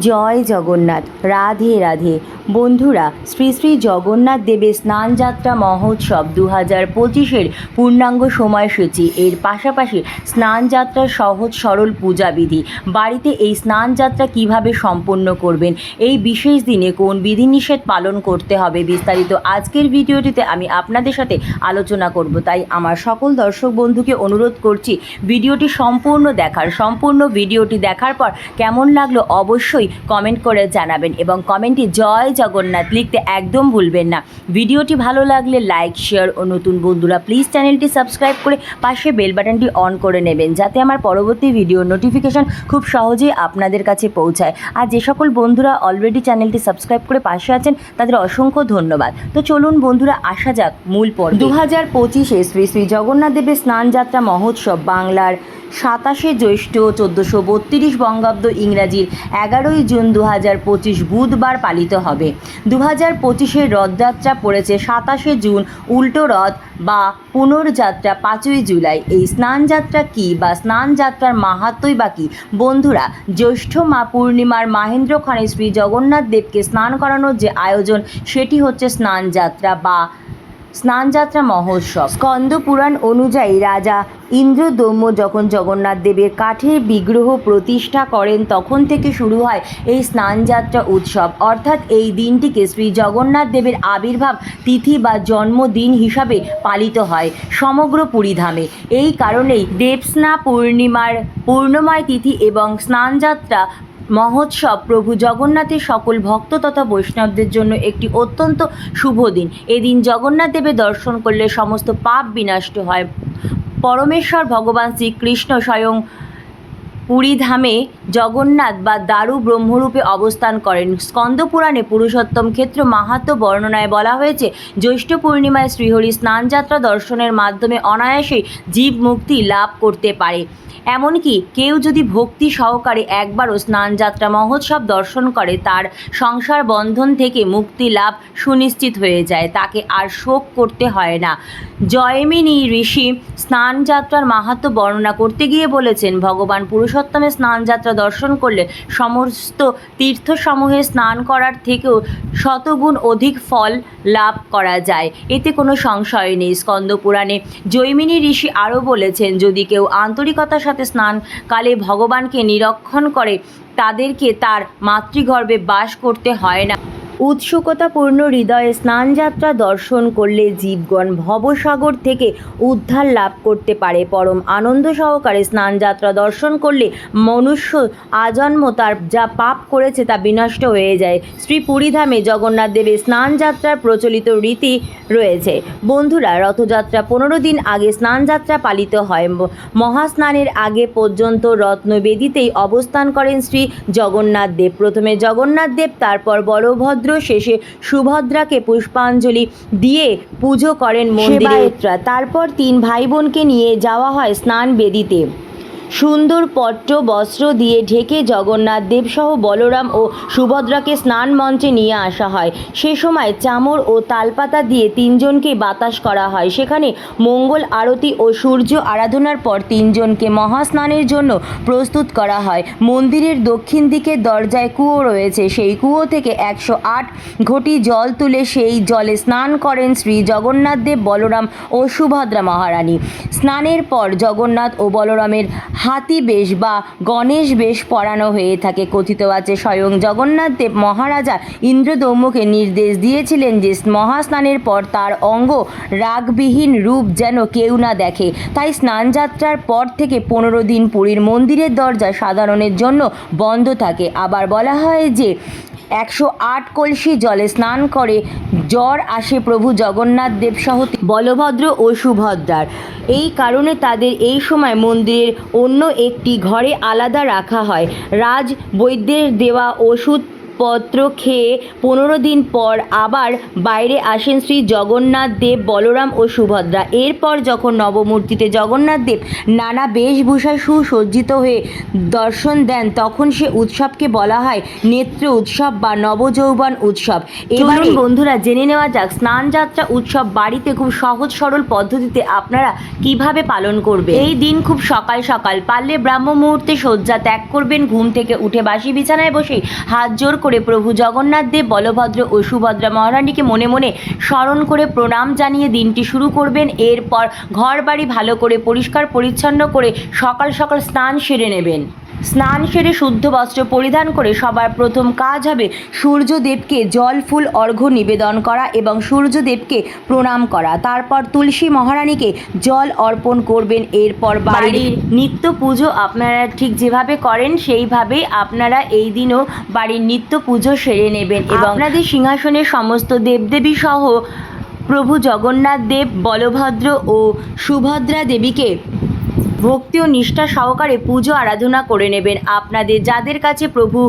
জয় জগন্নাথ। রাধে রাধে। বন্ধুরা, শ্রী শ্রী জগন্নাথ দেবের স্নানযাত্রা মহোৎসব দু হাজার পঁচিশের পূর্ণাঙ্গ সময়সূচি। এর পাশাপাশি স্নানযাত্রার সহজ, সরল পূজাবিধি বাড়িতে এই স্নানযাত্রা কীভাবে সম্পন্ন করবেন, এই বিশেষ দিনে কোন বিধিনিষেধ পালন করতে হবে বিস্তারিত আজকের ভিডিওটিতে আমি আপনাদের সাথে আলোচনা করব। তাই আমার সকল দর্শক বন্ধুকে অনুরোধ করছি, ভিডিওটি সম্পূর্ণ দেখার। সম্পূর্ণ ভিডিওটি দেখার পর কেমন লাগল অবশ্যই কমেন্ট করে জানাবেন এবং কমেন্টে জয় জগন্নাথ লিখতে একদম ভুলবেন না। ভিডিওটি ভালো লাগলে লাইক, শেয়ার ও নতুন বন্ধুরা প্লিজ চ্যানেলটি সাবস্ক্রাইব করে পাশে বেল বাটনটি অন করে নেবেন যাতে আমার পরবর্তী ভিডিও নোটিফিকেশন খুব সহজেই আপনাদের কাছে পৌঁছায়। আর যে সকল বন্ধুরা অলরেডি চ্যানেলটি সাবস্ক্রাইব করে পাশে আছেন, তাদের অসংখ্য ধন্যবাদ। তো চলুন বন্ধুরা, আসা যাক মূল পর দু হাজার পঁচিশে শ্রী শ্রী জগন্নাথ দেবের স্নানযাত্রা মহোৎসব বাংলার সাতাশে জ্যৈষ্ঠ চোদ্দোশো বত্রিশ বঙ্গাব্দ ইংরাজির এগারোই জুন দু হাজার পঁচিশ বুধবার পালিত হবে। দু হাজার পঁচিশের রথযাত্রা পড়েছে সাতাশে জুন, উল্টো রথ বা পুনর্যাত্রা পাঁচই জুলাই। এই স্নানযাত্রা কী বা স্নানযাত্রার মাহাত্মই বা কী? বন্ধুরা, জ্যৈষ্ঠ মা পূর্ণিমার মাহেন্দ্রক্ষণে শ্রী জগন্নাথ দেবকে স্নান করানোর যে আয়োজন, সেটি হচ্ছে স্নানযাত্রা বা স্নানযাত্রা মহোৎসব। স্কন্দ পুরাণ অনুযায়ী রাজা ইন্দ্রদম্য যখন জগন্নাথ দেবের কাঠের বিগ্রহ প্রতিষ্ঠা করেন, তখন থেকে শুরু হয় এই স্নানযাত্রা উৎসব। অর্থাৎ এই দিনটিকে শ্রী জগন্নাথ দেবের আবির্ভাব তিথি বা জন্মদিন হিসাবে পালিত হয় সমগ্র পুরীধামে। এই কারণেই দেবস্না পূর্ণিমার পূর্ণময় তিথি এবং স্নানযাত্রা মহোৎসব। প্রভু জগন্নাথের সকল ভক্ত তথা বৈষ্ণবদের জন্য একটি অত্যন্ত শুভ দিন। এদিন জগন্নাথ দেবের দর্শন করলে সমস্ত পাপ বিনষ্ট হয়। পরমেশ্বর ভগবান শ্রীকৃষ্ণ স্বয়ং পুরীধামে জগন্নাথ বা দারু ব্রহ্মরূপে অবস্থান করেন। স্কন্দপুরাণে পুরুষোত্তম ক্ষেত্র মাহাত্ম বর্ণনায় বলা হয়েছে, জ্যৈষ্ঠ পূর্ণিমায় শ্রীহরি স্নানযাত্রা দর্শনের মাধ্যমে অনায়াসেই জীব মুক্তি লাভ করতে পারে। এমনকি কেউ যদি ভক্তি সহকারে একবারও স্নানযাত্রা মহোৎসব দর্শন করে, তার সংসার বন্ধন থেকে মুক্তি লাভ সুনিশ্চিত হয়ে যায়। তাকে আর শোক করতে হয় না। জয়মিনী ঋষি স্নানযাত্রার মাহাত্ম বর্ণনা করতে গিয়ে বলেছেন, ভগবান পুরুষোত্তমের স্নানযাত্রা দর্শন করলে সমস্ত তীর্থসমূহে স্নান করার থেকেও শতগুণ অধিক ফল লাভ করা যায়। এতে কোনো সংশয় নেই। স্কন্দপুরাণে জৈমিনী ঋষি আরও বলেছেন, যদি কেউ আন্তরিকতার সাথে স্নানকালে ভগবানকে নিরক্ষণ করে, তাদেরকে তার মাতৃগর্ভে বাস করতে হয় না। উৎসুকতাপূর্ণ হৃদয়ে স্নানযাত্রা দর্শন করলে জীবগণ ভবসাগর থেকে উদ্ধার লাভ করতে পারে। পরম আনন্দ সহকারে স্নানযাত্রা দর্শন করলে মনুষ্য আজন্ম তার যা পাপ করেছে তা বিনষ্ট হয়ে যায়। শ্রী পুরীধামে জগন্নাথ দেবের স্নানযাত্রার প্রচলিত রীতি রয়েছে। বন্ধুরা, রথযাত্রা পনেরো দিন আগে স্নানযাত্রা পালিত হয়। মহাস্নানের আগে পর্যন্ত রত্নবেদিতেই অবস্থান করেন শ্রী জগন্নাথ দেব। প্রথমে জগন্নাথ দেব, তারপর বলভদ্র শেষে সুভদ্রাকে পুষ্পাঞ্জলি দিয়ে পুজো করেন মন্দিরে তারপর তিন ভাই বোনকে নিয়ে যাওয়া হয় স্নান বেদিতে। সুন্দর পট্ট বস্ত্র দিয়ে ঢেকে জগন্নাথ দেবসহ বলরাম ও সুভদ্রাকে স্নান মঞ্চে নিয়ে আসা হয়। সে সময় চামর ও তালপাতা দিয়ে তিনজনকে বাতাস করা হয়। সেখানে মঙ্গল আরতি ও সূর্য আরাধনার পর তিনজনকে মহাস্নানের জন্য প্রস্তুত করা হয়। মন্দিরের দক্ষিণ দিকের দরজায় কুয়ো রয়েছে। সেই কুয়ো থেকে একশো আট ঘটি জল তুলে সেই জলে স্নান করেন শ্রী জগন্নাথ দেব, বলরাম ও সুভদ্রা মহারানী। স্নানের পর জগন্নাথ ও বলরামের হাতি বেশ বা গণেশ বেশ পরানো হয়ে থাকে। কথিত আছে, স্বয়ং জগন্নাথ দেব মহারাজা ইন্দ্রদৌম্যকে নির্দেশ দিয়েছিলেন যে মহাস্নানের পর তার অঙ্গ রাগবিহীন রূপ যেন কেউ না দেখে। তাই স্নানযাত্রার পর থেকে পনেরো দিন পুরীর মন্দিরের দরজা সাধারণের জন্য বন্ধ থাকে। আবার বলা হয় যে একশো আট কলসি জলে স্নান করে জ্বর আসে প্রভু জগন্নাথ দেব সহ বলভদ্র ও সুভদ্রার। এই কারণে তাদের এই সময় মন্দিরের অন্য একটি ঘরে আলাদা রাখা হয়। রাজ বৈদ্যের দেওয়া ওষুধ পত্র খেয়ে পনেরো দিন পর আবার বাইরে আসেন শ্রী জগন্নাথ দেব বলরাম ও সুভদ্রা। এরপর যখন নবমূর্তিতে জগন্নাথ দেব নানা বেশভূষায় সুসজ্জিত হয়ে দর্শন দেন তখন সে উৎসবকে বলা হয় নেত্র উৎসব বা নবযৌবন উৎসব। এবার বন্ধুরা জেনে নেওয়া যাক স্নান যাত্রা উৎসব বাড়িতে খুব সহজ সরল পদ্ধতিতে আপনারা কীভাবে পালন করবে এই দিন খুব সকাল সকাল পারলে ব্রাহ্ম মুহূর্তে শয্যা ত্যাগ করবেন ঘুম থেকে উঠে বাসি বিছানায় বসেই হাত জোর করে প্রভু জগন্নাথ দেব, বলভদ্র ও সুভদ্রা মহারানীকে মনে মনে স্মরণ করে প্রণাম জানিয়ে দিনটি শুরু করবেন। এরপর ঘর বাড়ি ভালো করে পরিষ্কার পরিচ্ছন্ন করে সকাল সকাল স্নান সেরে নেবেন। স্নান সেরে শুদ্ধ বস্ত্র পরিধান করে সবার প্রথম কাজ হবে সূর্যদেবকে জল, ফুল, অর্ঘ্য নিবেদন করা এবং সূর্যদেবকে প্রণাম করা। তারপর তুলসী মহারানীকে জল অর্পণ করবেন। এরপর বাড়ির নিত্য পুজো আপনারা ঠিক যেভাবে করেন সেইভাবেই আপনারা এই দিনও বাড়ির নিত্য পুজো সেরে নেবেন এবং আপনাদের সিংহাসনে সমস্ত দেবদেবী সহ প্রভু জগন্নাথ দেব বলভদ্র ও সুভদ্রা দেবীকে ভক্তি ও নিষ্ঠা সহকারে পুজো আরাধনা করে নেবেন। আপনাদের যাদের কাছে প্রভু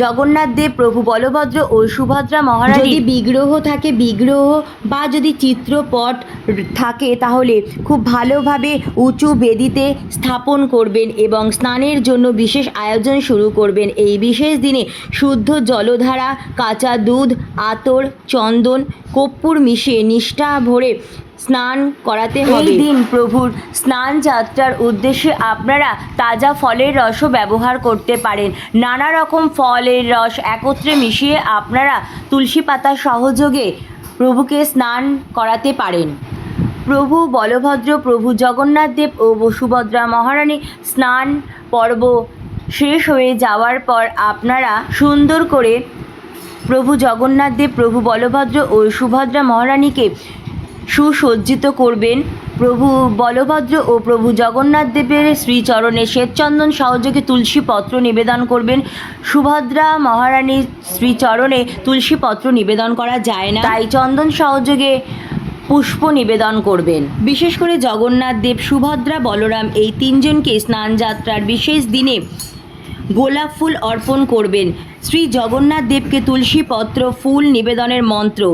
জগন্নাথ দেব, প্রভু বলভদ্র ও সুভদ্রা মহারাজ যদি বিগ্রহ থাকে, বিগ্রহ বা যদি চিত্রপট থাকে, তাহলে খুব ভালোভাবে উঁচু বেদিতে স্থাপন করবেন এবং স্নানের জন্য বিশেষ আয়োজন শুরু করবেন। এই বিশেষ দিনে শুদ্ধ জলধারা, কাঁচা দুধ, আতর, চন্দন, কর্পূর মিশিয়ে নিষ্ঠা ভরে স্নান করাতে হবে। এই দিন প্রভুর স্নান যাত্রার উদ্দেশ্যে আপনারা তাজা ফলের রসও ব্যবহার করতে পারেন। নানা রকম ফলের রস একত্রে মিশিয়ে আপনারা তুলসী পাতার সহযোগে প্রভুকে স্নান করাতে পারেন। প্রভু বলভদ্র প্রভু জগন্নাথ দেব ও সুভদ্রা মহারানী স্নান পর্ব শেষ হয়ে যাওয়ার পর আপনারা সুন্দর করে প্রভু জগন্নাথ দেব প্রভু বলভদ্র ও সুভদ্রা মহারানীকে সুসজ্জিত করবেন। প্রভু বলভদ্র ও প্রভু জগন্নাথ দেবের শ্রীচরণে শ্বেতচন্দন সহযোগে তুলসী পত্র নিবেদন করবেন। সুভদ্রা মহারানীর শ্রীচরণে তুলসী পত্র নিবেদন করা যায় না। তাই চন্দন সহযোগে পুষ্প নিবেদন করবেন। বিশেষ করে জগন্নাথ দেব, সুভদ্রা, বলরাম এই তিনজনকে স্নান যাত্রার বিশেষ দিনে গোলাপ ফুল অর্পণ করবেন। শ্রী জগন্নাথ দেবকে তুলসী পত্র ফুল নিবেদনের মন্ত্র।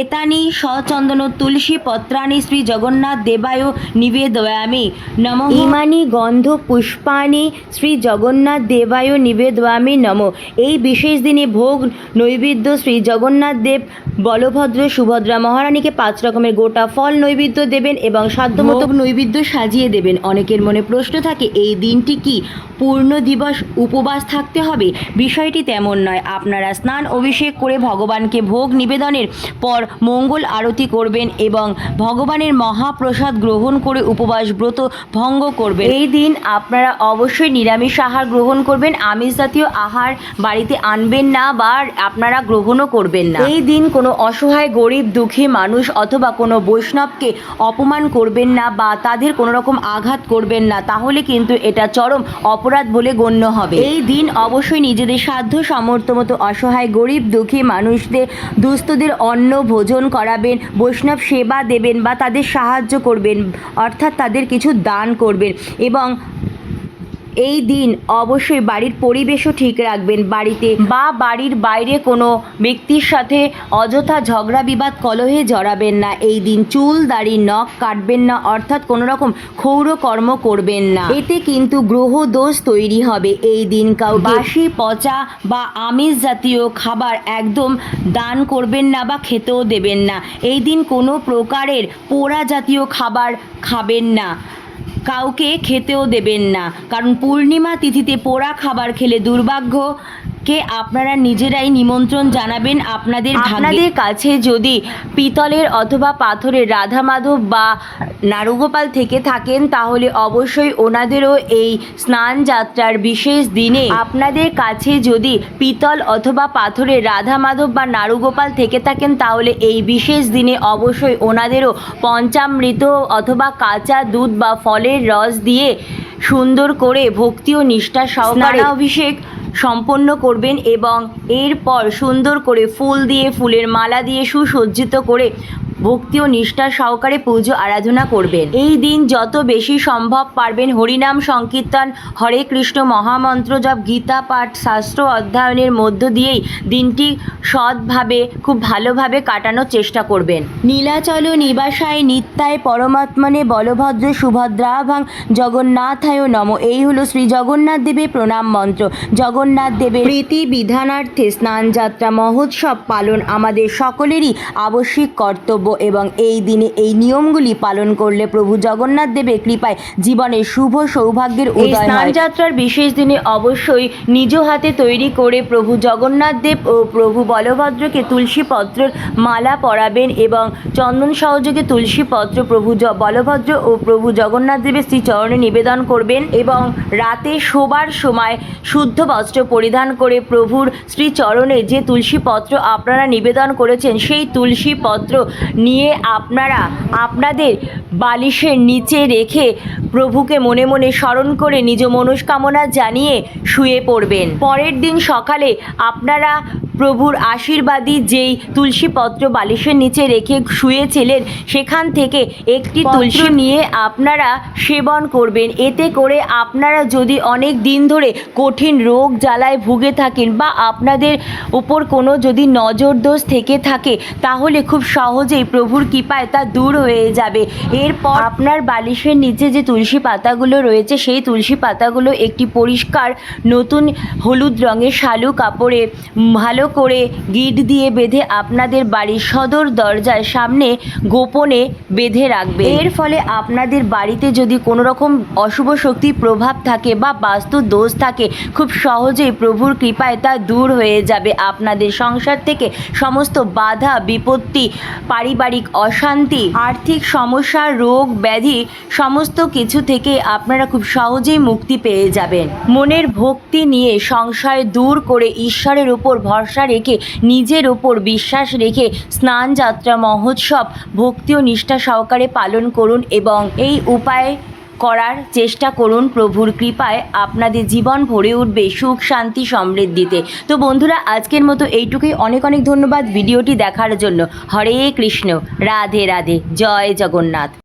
এতানি সচন্দন তুলসী পত্রাণি শ্রী জগন্নাথ দেবায় নিবেদয়ামি। নম। ইমানি গন্ধ পুষ্পাণি শ্রী জগন্নাথ দেবায় নিবেদয়ামি নম। এই বিশেষ দিনে ভোগ নৈবেদ্য শ্রী জগন্নাথ দেব বলভদ্র সুভদ্রা মহারানীকে পাঁচ রকমের গোটা ফল নৈবেদ্য দেবেন এবং সাধ্যমতো নৈবেদ্য সাজিয়ে দেবেন। অনেকের মনে প্রশ্ন থাকে এই দিনটি কি পূর্ণ দিবস উপবাস থাকতে হবে? বিষয়টি তেমন নয়। আপনারা স্নান অভিষেক করে ভগবানকে ভোগ নিবেদনের পর মঙ্গল আরতি করবেন এবং ভগবানের মহাপ্রসাদ গ্রহণ করে উপবাস ব্রত ভঙ্গ করবেন। এই দিন আপনারা অবশ্যই নিরামিষ আহার গ্রহণ করবেন আমিষ জাতীয় আহার বাড়িতে আনবেন না বা আপনারা গ্রহণও করবেন না। এই দিন কোনো অসহায় গরিব দুঃখী মানুষ অথবা কোনো বৈষ্ণবকে অপমান করবেন না বা তাদের কোনো রকম আঘাত করবেন না তাহলে কিন্তু এটা চরম অপরাধ বলে গণ্য হবে। এই দিন অবশ্যই নিজেদের সাধ্য মতো অসহায়, গরিব, দুঃখী মানুষদের, দুস্থদের অন্ন ভোজন করাবেন, বৈষ্ণব সেবা দেবেন বা তাদের সাহায্য করবেন, অর্থাৎ তাদের কিছু দান করবেন এবং এই দিন অবশ্যই বাড়ির পরিবেশও ঠিক রাখবেন বাড়িতে বা বাড়ির বাইরে কোনো ব্যক্তির সাথে অযথা ঝগড়া বিবাদ কলহে জড়াবেন না। এই দিন চুল দাড়ি নখ কাটবেন না অর্থাৎ কোনো রকম ক্ষৌর কর্ম করবেন না। এতে কিন্তু গ্রহ দোষ তৈরি হবে। এই দিন কাউ বাসি পচা বা আমিষ জাতীয় খাবার একদম দান করবেন না বা খেতেও দেবেন না। এই দিন কোনো প্রকারের পোড়া জাতীয় খাবার খাবেন না। কাউকে খেতেও দেবেন না। কারণ পূর্ণিমা তিথিতে পোড়া খাবার খেলে দুর্ভাগ্য কে আপনারা নিজেরাই নিমন্ত্রণ জানাবেন আপনাদের আপনাদের কাছে যদি পিতলের অথবা পাথরের রাধা মাধব বা নারুগোপাল থেকে থাকেন তাহলে অবশ্যই ওনাদেরও এই স্নান যাত্রার বিশেষ দিনে। আপনাদের কাছে যদি পিতল অথবা পাথরের রাধা মাধব বা নারুগোপাল থেকে থাকেন তাহলে এই বিশেষ দিনে অবশ্যই ওনাদেরও পঞ্চামৃত অথবা কাঁচা দুধ বা ফলের রস দিয়ে সুন্দর করে ভক্তি ও নিষ্ঠা সহকারে অভিষেক সম্পন্ন করবেন এবং এরপর সুন্দর করে ফুল দিয়ে ফুলের মালা দিয়ে সুসজ্জিত করে ভক্তি ও নিষ্ঠা সহকারে পুজো আরাধনা করবেন। এই দিন যত বেশি সম্ভব পারবেন হরিনাম সংকীর্তন, হরে কৃষ্ণ মহামন্ত্র জপ, গীতা পাঠ, শাস্ত্র অধ্যয়নের মধ্য দিয়েই দিনটি সৎভাবে, খুব ভালোভাবে কাটানোর চেষ্টা করবেন। নীলাচল নিবাসায় নিত্যায় পরমাত্মনে বলভদ্র সুভদ্রাভাং জগন্নাথায় নম। এই হলো শ্রী জগন্নাথ দেবের প্রণাম মন্ত্র। জগন্নাথ দেবের প্রীতি বিধানার্থে স্নান যাত্রা মহোৎসব পালন আমাদের সকলেরই আবশ্যিক কর্তব্য। এবং এই দিনে এই নিয়মগুলি পালন করলে প্রভু জগন্নাথ দেবের কৃপায় জীবনের শুভ সৌভাগ্যের উদয় যাত্রার বিশেষ দিনে অবশ্যই নিজ হাতে তৈরি করে প্রভু জগন্নাথ দেব ও প্রভু বলভদ্রকে তুলসী পত্রের মালা পরাবেন এবং চন্দন সহযোগে তুলসী পত্র প্রভু বলভদ্র ও প্রভু জগন্নাথ দেবের শ্রী চরণে নিবেদন করবেন এবং রাতে শোবার সময় শুদ্ধ বস্ত্র পরিধান করে প্রভুর শ্রীচরণে যে তুলসী পত্র আপনারা নিবেদন করেছেন সেই তুলসী পত্র নিয়ে আপনারা আপনাদের বালিশের নিচে রেখে প্রভুকে মনে মনে স্মরণ করে নিজ মনস্কামনা জানিয়ে শুয়ে পড়বেন। পরের দিন সকালে আপনারা প্রভুর আশীর্বাদী যেই তুলসী পত্র বালিশের নিচে রেখে শুয়েছিলেন সেখান থেকে একটি তুলসী নিয়ে আপনারা সেবন করবেন। এতে করে আপনারা যদি অনেক দিন ধরে কঠিন রোগ জ্বালায় ভুগে থাকেন বা আপনাদের উপর কোনো যদি নজর দোষ থেকে থাকে তাহলে খুব সহজেই প্রভুর কৃপায় তা দূর হয়ে যাবে। এরপর আপনার বালিশের নিচে যে তুলসী পাতাগুলো রয়েছে সেই তুলসী পাতাগুলো একটি পরিষ্কার নতুন হলুদ রঙের শালু কাপড়ে ভালো করে গিট দিয়ে বেঁধে আপনাদের বাড়ির সদর দরজার সামনে গোপনে বেঁধে রাখবে। এর ফলে আপনাদের বাড়িতে যদি কোনো রকম অশুভ শক্তির প্রভাব থাকে বা বাস্তু দোষ থাকে, খুব সহজেই প্রভুর কৃপায় তা দূর হয়ে যাবে আপনাদের সংসার থেকে। সমস্ত বাধা, বিপত্তি, পারিবারিক অশান্তি, আর্থিক সমস্যা, রোগ, ব্যাধি, সমস্ত কিছু থেকে আপনারা খুব সহজেই মুক্তি পেয়ে যাবেন। মনের ভক্তি নিয়ে সংশয় দূর করে ঈশ্বরের উপর ভরসা রেখে, নিজের ওপর বিশ্বাস রেখে স্নান যাত্রা মহোৎসব ভক্তি ও নিষ্ঠা সহকারে পালন করুন এবং এই উপায় করার চেষ্টা করুন প্রভুর কৃপায়। আপনাদের জীবন ভরে উঠবে সুখ, শান্তি, সমৃদ্ধিতে। তো বন্ধুরা, আজকের মতো এইটুকুই। অনেক অনেক ধন্যবাদ ভিডিওটি দেখার জন্য। হরে কৃষ্ণ। রাধে রাধে। জয় জগন্নাথ।